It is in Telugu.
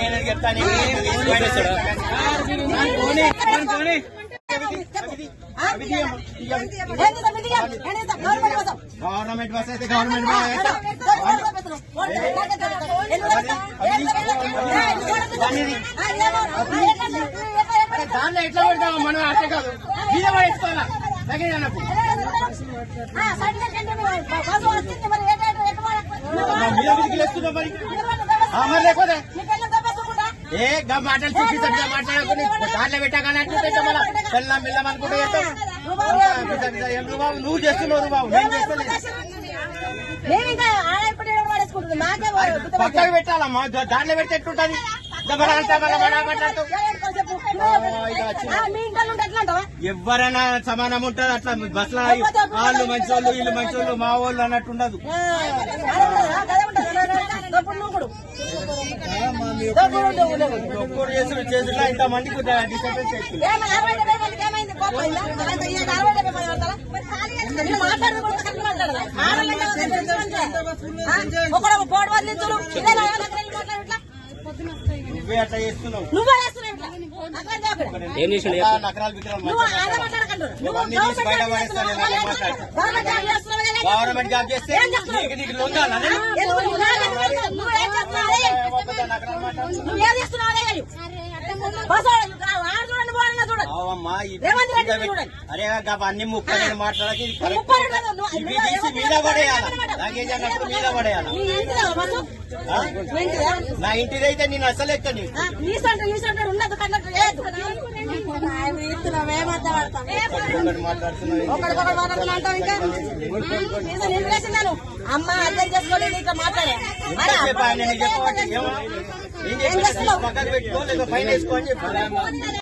నేను చెప్తాను గవర్నమెంట్ బస్ అయితే గవర్నమెంట్ దాంట్లో ఎట్లా పెడతాం మనం అట్లే కాదు ఏ గా మాటలు చూసి సరిగ్గా మాట్లాడకుండా దాంట్లో పెట్టాకని అంటుంటే మన పెళ్ళం బిల్లం అనుకుంటే నువ్వు చేస్తున్నావు బాబు. నేను చేస్తాను పక్కకు పెట్టాలమ్మా. దాంట్లో పెడితే ఎట్టుంటది గబరా అంతా ఎవరైనా సమానం ఉంటారు అట్లా బస్ వాళ్ళు మంచి వాళ్ళు వీళ్ళు మంచి వాళ్ళు మా వాళ్ళు అన్నట్టు ఉండదు. ఒక్కరు నువ్వే అట్లా చేస్తున్నావు. నువ్వే చేస్తున్నావు. ఏం చేసిండు? గవర్నమెంట్ జాబ్ చేస్తే నీకు నీకు లొంగాలా అరే అన్ని ముప్పై రెండు మాట్లాడకి తీసి మీద పడేయాలి? లగేజ్ మీద పడేయాలి? నా ఇంటిదైతే నేను అసలు ఎక్కను ఒకరికొకరు మాట్లాడుతున్నావు ఇంకా నిలిపేసినాను అమ్మ అర్థం చేసుకోలేదు ఇట్లా మాట్లాడే ఏం